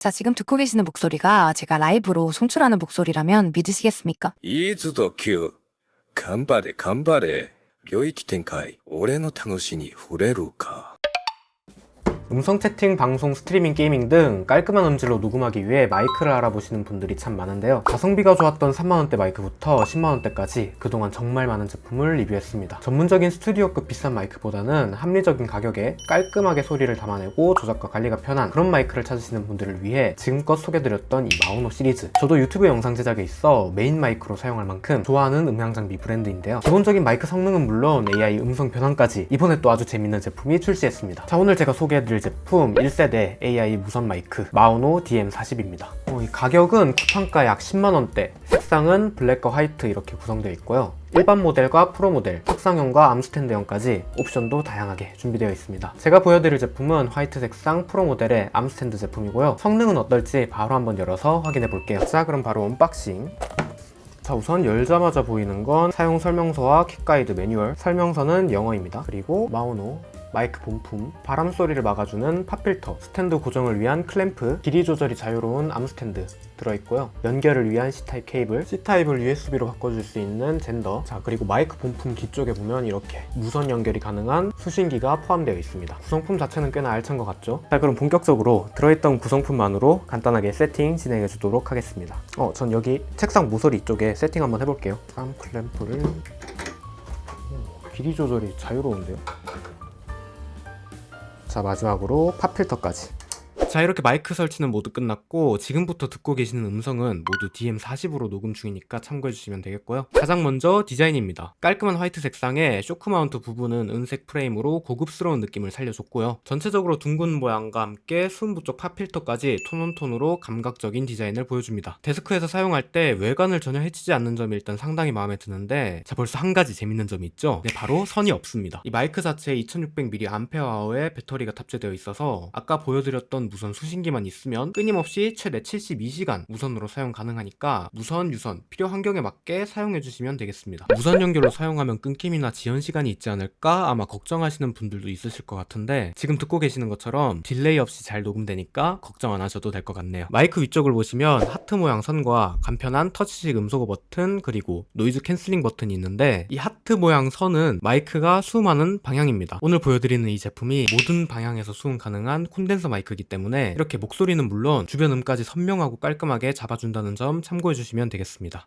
자, 지금 듣고 계시는 목소리가 제가 라이브로 송출하는 목소리라면 믿으시겠습니까? いいぞと Q。頑張れ頑張れ。領域展開。俺の楽しに触れるか。 음성 채팅, 방송, 스트리밍, 게이밍 등 깔끔한 음질로 녹음하기 위해 마이크를 알아보시는 분들이 참 많은데요. 가성비가 좋았던 3만원대 마이크부터 10만원대까지 그동안 정말 많은 제품을 리뷰했습니다. 전문적인 스튜디오급 비싼 마이크보다는 합리적인 가격에 깔끔하게 소리를 담아내고 조작과 관리가 편한 그런 마이크를 찾으시는 분들을 위해 지금껏 소개드렸던 이 마우노 시리즈. 저도 유튜브 영상 제작에 있어 메인 마이크로 사용할 만큼 좋아하는 음향 장비 브랜드인데요. 기본적인 마이크 성능은 물론 AI 음성 변환까지 이번에 또 아주 재밌는 제품이 출시했습니다. 자, 오늘 제가 소개해드릴 제품 1세대 AI 무선 마이크 마우노 DM40입니다. 어, 이 가격은 쿠팡가 약 10만원대, 색상은 블랙과 화이트 이렇게 구성되어 있고요. 일반 모델과 프로 모델, 탁상형과 암스탠드형까지 옵션도 다양하게 준비되어 있습니다. 제가 보여드릴 제품은 화이트 색상 프로 모델의 암스탠드 제품이고요. 성능은 어떨지 바로 한번 열어서 확인해 볼게요. 자, 그럼 바로 언박싱. 자 우선 열자마자 보이는 건 사용 설명서와 킥 가이드 매뉴얼 설명서는 영어입니다 그리고 마우노 마이크 본품, 바람 소리를 막아주는 팝필터, 스탠드 고정을 위한 클램프, 길이 조절이 자유로운 암스탠드 들어있고요. 연결을 위한 C타입 케이블, C타입을 USB로 바꿔줄 수 있는 젠더, 자 그리고 마이크 본품 뒤쪽에 보면 이렇게 무선 연결이 가능한 수신기가 포함되어 있습니다. 구성품 자체는 꽤나 알찬 것 같죠? 자 그럼 본격적으로 들어있던 구성품만으로 간단하게 세팅 진행해 주도록 하겠습니다. 어, 전 여기 책상 모서리 쪽에 세팅 한번 해볼게요. 암 클램프를 오, 길이 조절이 자유로운데요? 자 마지막으로 팝필터까지 자 이렇게 마이크 설치는 모두 끝났고 지금부터 듣고 계시는 음성은 모두 DM40으로 녹음 중이니까 참고해 주시면 되겠고요. 가장 먼저 디자인입니다. 깔끔한 화이트 색상에 쇼크 마운트 부분은 은색 프레임으로 고급스러운 느낌을 살려줬고요. 전체적으로 둥근 모양과 함께 수음부 쪽 팝필터까지 톤온톤으로 감각적인 디자인을 보여줍니다. 데스크에서 사용할 때 외관을 전혀 해치지 않는 점이 일단 상당히 마음에 드는데 자 벌써 한 가지 재밌는 점이 있죠? 네 바로 선이 없습니다. 이 마이크 자체에 2600mAh의 배터리가 탑재되어 있어서 아까 보여드렸던 무선 수신기만 있으면 끊임없이 최대 72시간 무선으로 사용 가능하니까 무선, 유선 필요 환경에 맞게 사용해 주시면 되겠습니다. 무선 연결로 사용하면 끊김이나 지연 시간이 있지 않을까 아마 걱정하시는 분들도 있으실 것 같은데 지금 듣고 계시는 것처럼 딜레이 없이 잘 녹음되니까 걱정 안 하셔도 될 것 같네요. 마이크 위쪽을 보시면 하트 모양 선과 간편한 터치식 음소거 버튼 그리고 노이즈 캔슬링 버튼이 있는데 이 하트 모양 선은 마이크가 수음하는 방향입니다. 오늘 보여드리는 이 제품이 모든 방향에서 수음 가능한 콘덴서 마이크이기 때문에 이렇게 목소리는 물론 주변 음까지 선명하고 깔끔하게 잡아준다는 점 참고해 주시면 되겠습니다.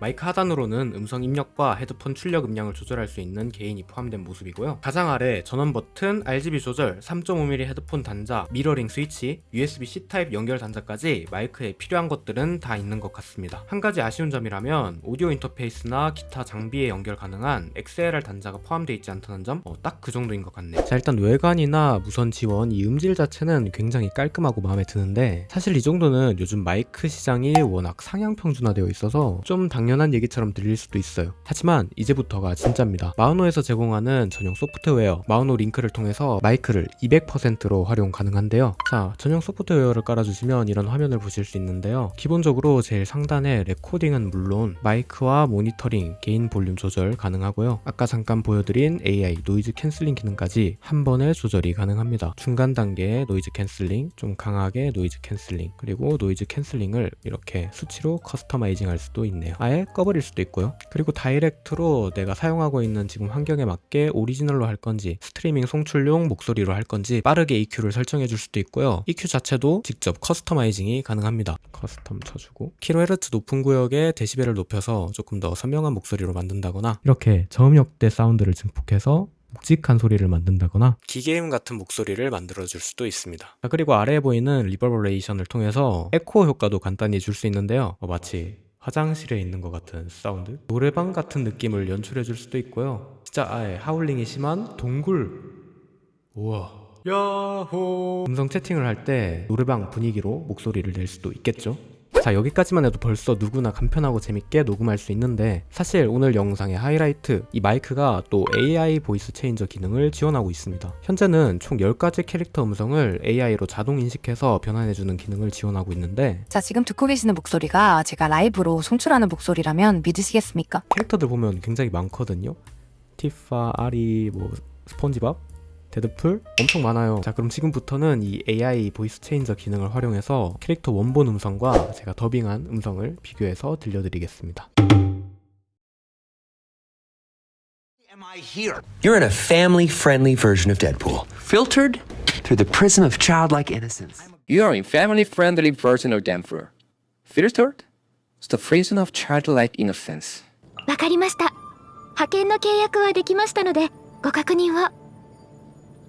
마이크 하단으로는 음성 입력과 헤드폰 출력 음량을 조절할 수 있는 개인이 포함된 모습이고요. 가장 아래 전원 버튼, RGB 조절, 3.5mm 헤드폰 단자, 미러링 스위치, USB-C 타입 연결 단자까지 마이크에 필요한 것들은 다 있는 것 같습니다. 한 가지 아쉬운 점이라면 오디오 인터페이스나 기타 장비에 연결 가능한 XLR 단자가 포함되어 있지 않다는 점, 어, 딱그 정도인 것 같네요. 자 일단 외관이나 무선 지원, 이 음질 자체는 굉장히 깔끔하고 마음에 드는데 사실 이 정도는 요즘 마이크 시장이 워낙 상향 평준화되어 있어서 좀 당연 한 얘기처럼 들릴 수도 있어요. 하지만 이제부터가 진짜입니다. 마우노에서 제공하는 전용 소프트웨어 마우노 링크를 통해서 마이크를 200%로 활용 가능한데요. 자, 전용 소프트웨어를 깔아주시면 이런 화면을 보실 수 있는데요. 기본적으로 제일 상단에 레코딩은 물론 마이크와 모니터링, 개인 볼륨 조절 가능하고요. 아까 잠깐 보여드린 AI 노이즈 캔슬링 기능까지 한 번에 조절이 가능합니다. 중간 단계의 노이즈 캔슬링, 좀 강하게 노이즈 캔슬링, 그리고 노이즈 캔슬링을 이렇게 수치로 커스터마이징 할 수도 있네요. 아예 꺼버릴 수도 있고요. 그리고 다이렉트로 내가 사용하고 있는 지금 환경에 맞게 오리지널로 할 건지 스트리밍 송출용 목소리로 할 건지 빠르게 EQ를 설정해 줄 수도 있고요. EQ 자체도 직접 커스터마이징이 가능합니다. 커스텀 쳐주고 킬로헤르츠 높은 구역에 데시벨을 높여서 조금 더 선명한 목소리로 만든다거나 이렇게 저음역대 사운드를 증폭해서 묵직한 소리를 만든다거나 기계음 같은 목소리를 만들어줄 수도 있습니다. 자, 그리고 아래에 보이는 리버버레이션을 통해서 에코 효과도 간단히 줄 수 있는데요. 어, 마치 화장실에 있는 것 같은 사운드? 노래방 같은 느낌을 연출해 줄 수도 있고요. 진짜 아예 하울링이 심한 동굴. 우와. 야호 음성 채팅을 할 때 노래방 분위기로 목소리를 낼 수도 있겠죠 자 여기까지만 해도 벌써 누구나 간편하고 재밌게 녹음할 수 있는데 사실 오늘 영상의 하이라이트 이 마이크가 또 AI 보이스 체인저 기능을 지원하고 있습니다. 현재는 총 10가지 캐릭터 음성을 AI로 자동 인식해서 변환해주는 기능을 지원하고 있는데 자, 지금 듣고 계시는 목소리가 제가 라이브로 송출하는 목소리라면 믿으시겠습니까? 캐릭터들 보면 굉장히 많거든요. 티파, 아리, 뭐 스폰지밥, 데드풀 엄청 많아요 자 그럼 지금부터는 이 AI 보이스 체인저 기능을 활용해서 캐릭터 원본 음성과 제가 더빙한 음성을 비교해서 들려드리겠습니다 am I here? You're in a family friendly version of Deadpool, filtered through the prism of childlike innocence. You are in family-friendly version of Denver. Filtered? It's the prison of childlike innocence. わかりました派遣の契約はできましたのでご確認を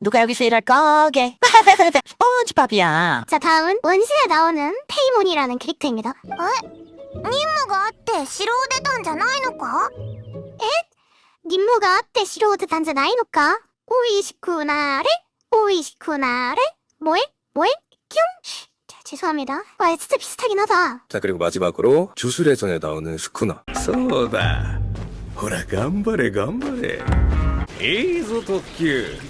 누가 여기서 일할 거게 스펀지밥이야 자 다음은 원신에 나오는 페이몬이라는 캐릭터입니다 에? 임무가あって城を出たんじゃないのかえ任務があって城を出たんじゃないのかおいしくなれおいしくなれ뭐해 뭐해 뀨 자, 죄송합니다 와 진짜 비슷하긴 하다 자, 그리고 마지막으로 주술회전에 나오는 스쿠나. そうだ。ほら、頑張れ、頑張れ。いいぞ、特急。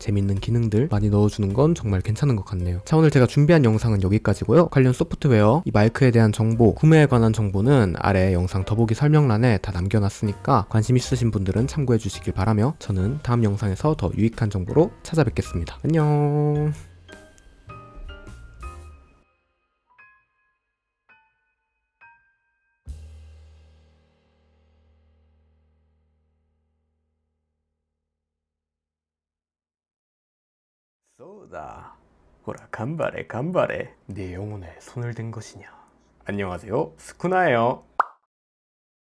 재밌는 기능들 많이 넣어주는 건 정말 괜찮은 것 같네요. 자, 오늘 제가 준비한 영상은 여기까지고요. 관련 소프트웨어, 이 마이크에 대한 정보, 구매에 관한 정보는 아래 영상 더보기 설명란에 다 남겨놨으니까 관심 있으신 분들은 참고해 주시길 바라며 저는 다음 영상에서 더 유익한 정보로 찾아뵙겠습니다. 안녕. 쏘다. 호라 간발에 간발에 내 영혼에 손을 댄 것이냐. 안녕하세요. 스쿠나예요.